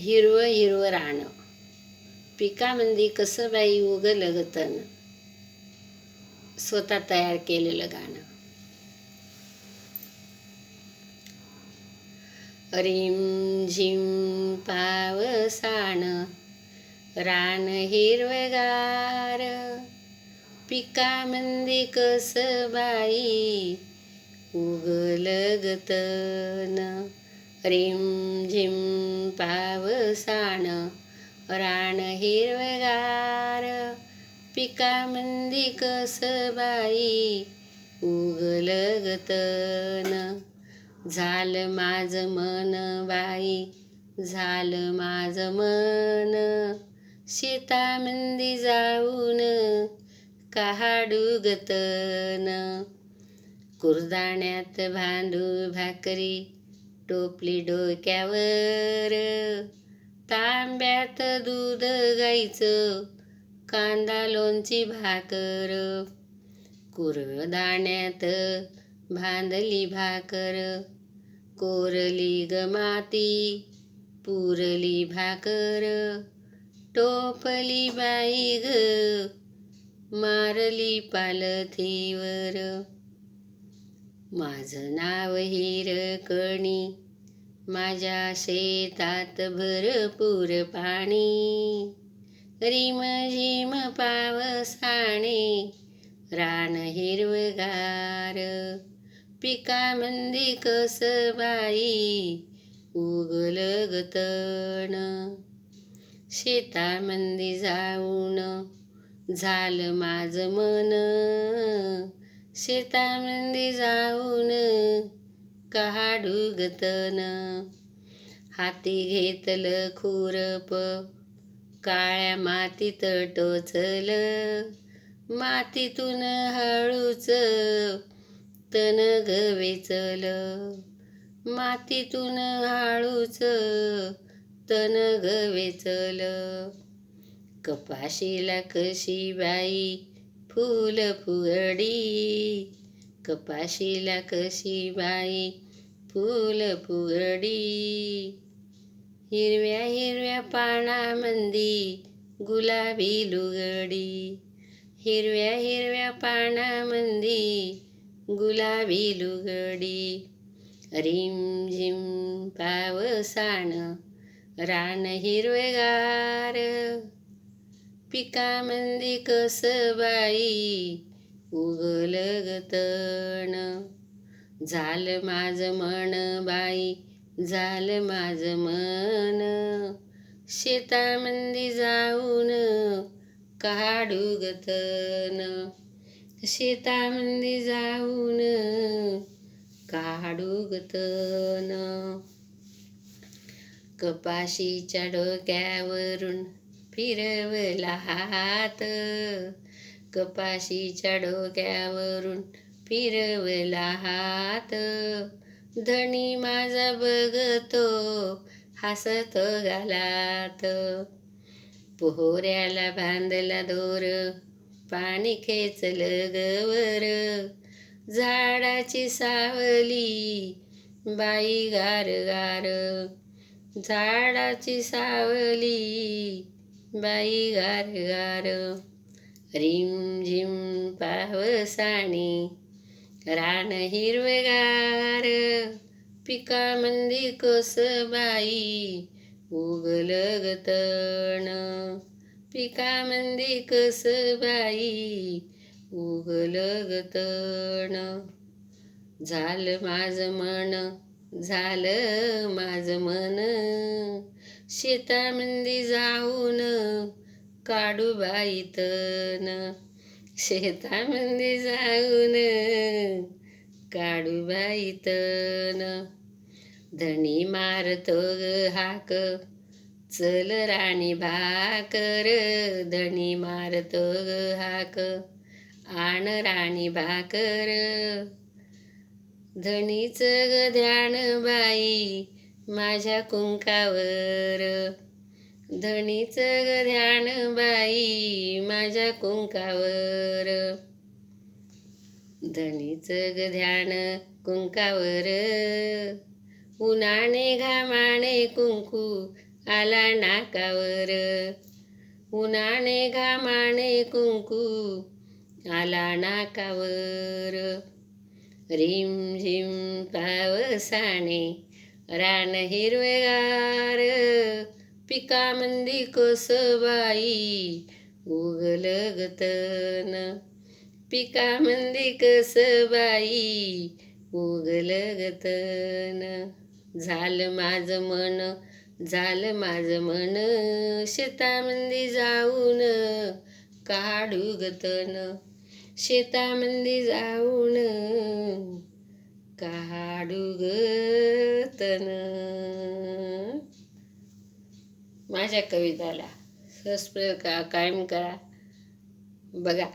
हिरवं हिरवं राहणं पिकामंदी कसं बाई उगलं ग स्वतः तयार केलेलं गाणं. रिम झिम पावसाण रान हिरवगार. पिकामंदी कसं बाई उगलगतन ग रिम झिम पावसाण रान हिरवगार पिकामंदी कसं बाई उगलं ग झालं माझं मन बाई झालं माझं मन. शेतामंदी जाऊन कहाडुगतन कुरदाण्यात भांडू भाकरी टोपली डोक्यावर. तांब्यात दूध गाईचं कांदा लोणची भाकर. कुरदाण्यात भांदली भाकर. कोरली ग माती पुरली भाकर. टोपली बाई ग मारली पालथीवर. माझं नाव हिरकणी माझ्या शेतात भरपूर पाणी. रिम झिम पावसाणे रान हिरवगार. पिकामंदी कसं बाई उगल ग शेतामंदी जाऊन झालं माझं मन. शेतामध्ये जाऊन काढू ग हाती घेतलं खुरप काळ्या मातीत टोचल. मातीतून हळूच तन गवेचल मातीतून हळूच तण गवेचल कपाशीला कशी बाई फूल फुगडी कपाशीला कशी बाई फूल फुगडी हिरव्या हिरव्या पानामंदी गुलाबी लुगडी. हिरव्या हिरव्या पानामंदी गुलाबी लुगडी. रिम झिम पावसाण रान हिरवेगार. पिकामंदी कसं बाई? उगल ग तण. झालं माझं मन बाई झालं माझं मन. शेतामंदी जाऊन काढू ग शेतामंदी जाऊन काढू ग कपाशीच्या डोक्यावरून फिरवला हात. कपाशीच्या डोक्यावरून फिरवला हात. धणी माझा बघतो हसत गालात. पोहऱ्याला बांधला दोर पाणी खेचलं गवर. झाडाची सावली बाई गार गार झाडाची सावली बाई गार गार रिम झिम पावसाणी रान हिरवेगार पिकामंदी कस बाई उगलग तण. पिकामंदी कस बाई उगलग तण. झालं माझं मन झालं माझं मन. शेतामंदी जाऊन काढू बाईतन शेतामंदी जाऊन काढू बाईतन धणी मारतो ग हाक चल राणी भाकर. धणी मारतो ग हाक आण राणी भाकर. धणीचं ग ध्यान बाई माझ्या कुंकावर. धणीच ग ध्यान बाई माझ्या कुंकावर. धणीच ग ध्यान कुंकावर. उन्हाने घामाने कुंकू आला नाकावर. उन्हाने घामाने कुंकू आला नाकावर. रिम झिम पावसाने रान हिरवेगार पिकामंदी कसबाई उगल गतन. पिकामंदी कसबाई उगल गतन. झालं माझं मन झालं माझं मन शेतामंदी जाऊन काढू गतन. शेतामंदी जाऊन काढू गतन माझ्या कविताला सबस्क्राईब का कायम करा. बघा.